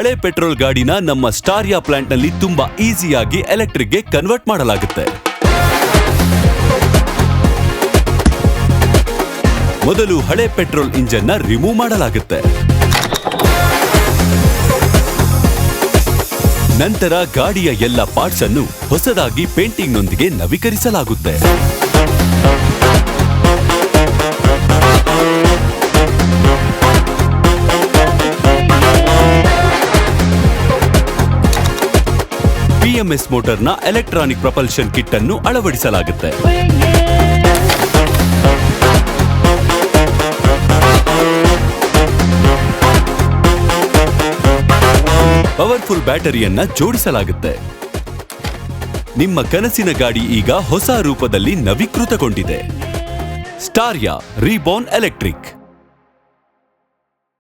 ಹಳೆ ಪೆಟ್ರೋಲ್ ಗಾಡಿನ ನಮ್ಮ ಸ್ಟಾರಿಯಾ ಪ್ಲಾಂಟ್ನಲ್ಲಿ ತುಂಬಾ ಈಸಿಯಾಗಿ ಎಲೆಕ್ಟ್ರಿಕ್ಗೆ ಕನ್ವರ್ಟ್ ಮಾಡಲಾಗುತ್ತೆ. ಮೊದಲು ಹಳೆ ಪೆಟ್ರೋಲ್ ಇಂಜಿನ್ನ ರಿಮೂವ್ ಮಾಡಲಾಗುತ್ತೆ. ನಂತರ ಗಾಡಿಯ ಎಲ್ಲ ಪಾರ್ಟ್ಸ್ ಅನ್ನು ಹೊಸದಾಗಿ ಪೇಂಟಿಂಗ್ನೊಂದಿಗೆ ನವೀಕರಿಸಲಾಗುತ್ತೆ. ಪಿಎಂಎಸ್ ಮೋಟರ್ನ ಎಲೆಕ್ಟ್ರಾನಿಕ್ ಪ್ರಪಲ್ಷನ್ ಕಿಟ್ ಅನ್ನು ಅಳವಡಿಸಲಾಗುತ್ತೆ. ಪವರ್ಫುಲ್ ಬ್ಯಾಟರಿಯನ್ನ ಜೋಡಿಸಲಾಗುತ್ತೆ. ನಿಮ್ಮ ಕನಸಿನ ಗಾಡಿ ಈಗ ಹೊಸ ರೂಪದಲ್ಲಿ ನವೀಕೃತಗೊಂಡಿದೆ. ಸ್ಟಾರ್ಯಾ ರೀಬೋರ್ನ್ ಎಲೆಕ್ಟ್ರಿಕ್